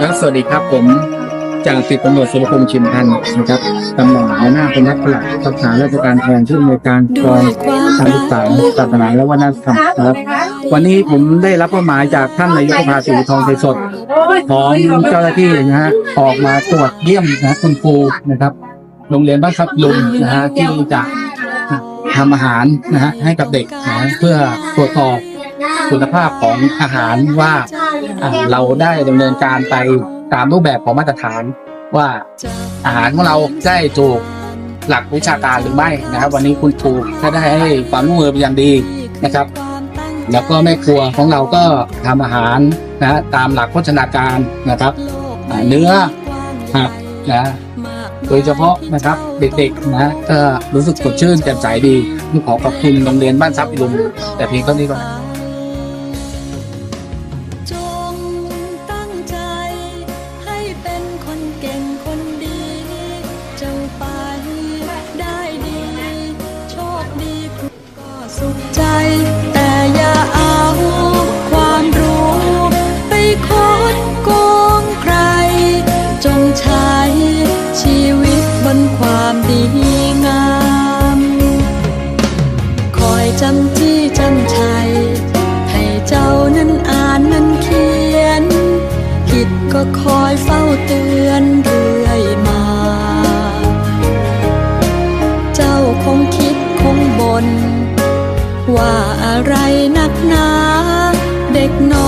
ครับสวัสดีครับผมจากสิบตำรวจสุรพงษ์ชิมพันธ์นะครับตำแหน่งหัวหน้าเป็นนักปลัดรักษาราชการแทนที่อำนวยการกองการศึกษาศาสนาและวัฒนธรรมนะครับ วันนี้ผมได้รับมอบหมายจากท่านนายกสภาสีทองไทยสดของเจ้าหน้าที่นะฮะออกมาตรวจเยี่ยมนะคุณครูนะครับ โรงเรียนบ้านทับลุงนะฮะที่จะทำอาหารนะฮะให้กับเด็กนะเพื่อตรวจสอบ คุณภาพของอาหารว่าอ่าเราได้ดำเนินการไปตามรูปแบบของมาตรฐานว่าอาหารของเราได้ถูกหลักวิชาการหรือไม่นะครับ วันนี้คุณครูก็ได้ให้ความร่วมมือเป็นอย่างดีนะครับ แล้วก็แม่ครัวของเราก็ทำอาหารนะฮะตามหลักโภชนาการนะครับอ่าเนื้อผักนะโดยเฉพาะนะครับเด็กๆนะก็รู้สึกสดชื่นแจ่มใสดีขอขอบคุณโรงเรียนบ้านทรัพย์อิลุมแต่เพียงเท่านี้ก่อน แต่อย่าเอาความรู้ไปคดโกงใคร จงใช้ชีวิตบนความดีงาม คอยจำจี้จำชัย ให้เจ้านั้นอ่านนั้นเขียน ผิดก็คอยเฝ้าเตือนเรื่อยมา อะไรนักหนา เด็กน้อย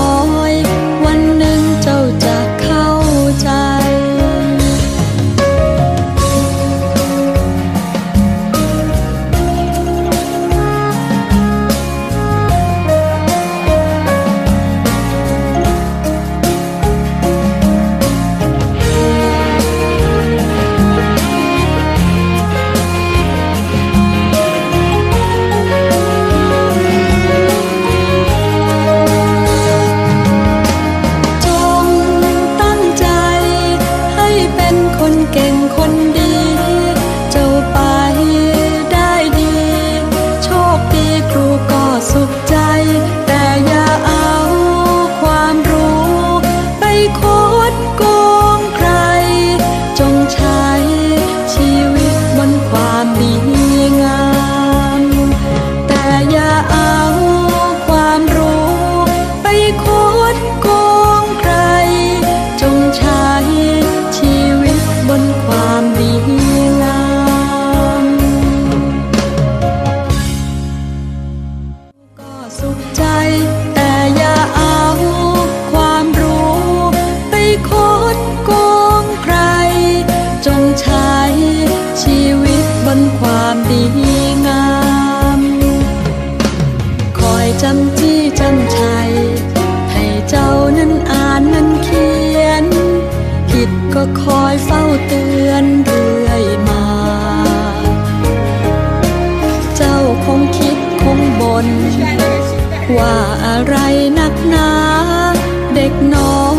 คนเก่งคน ก็คอยเฝ้าเตือนเรื่อยมา เจ้าคงคิดคงบนว่าอะไรนักหนา เด็กน้อย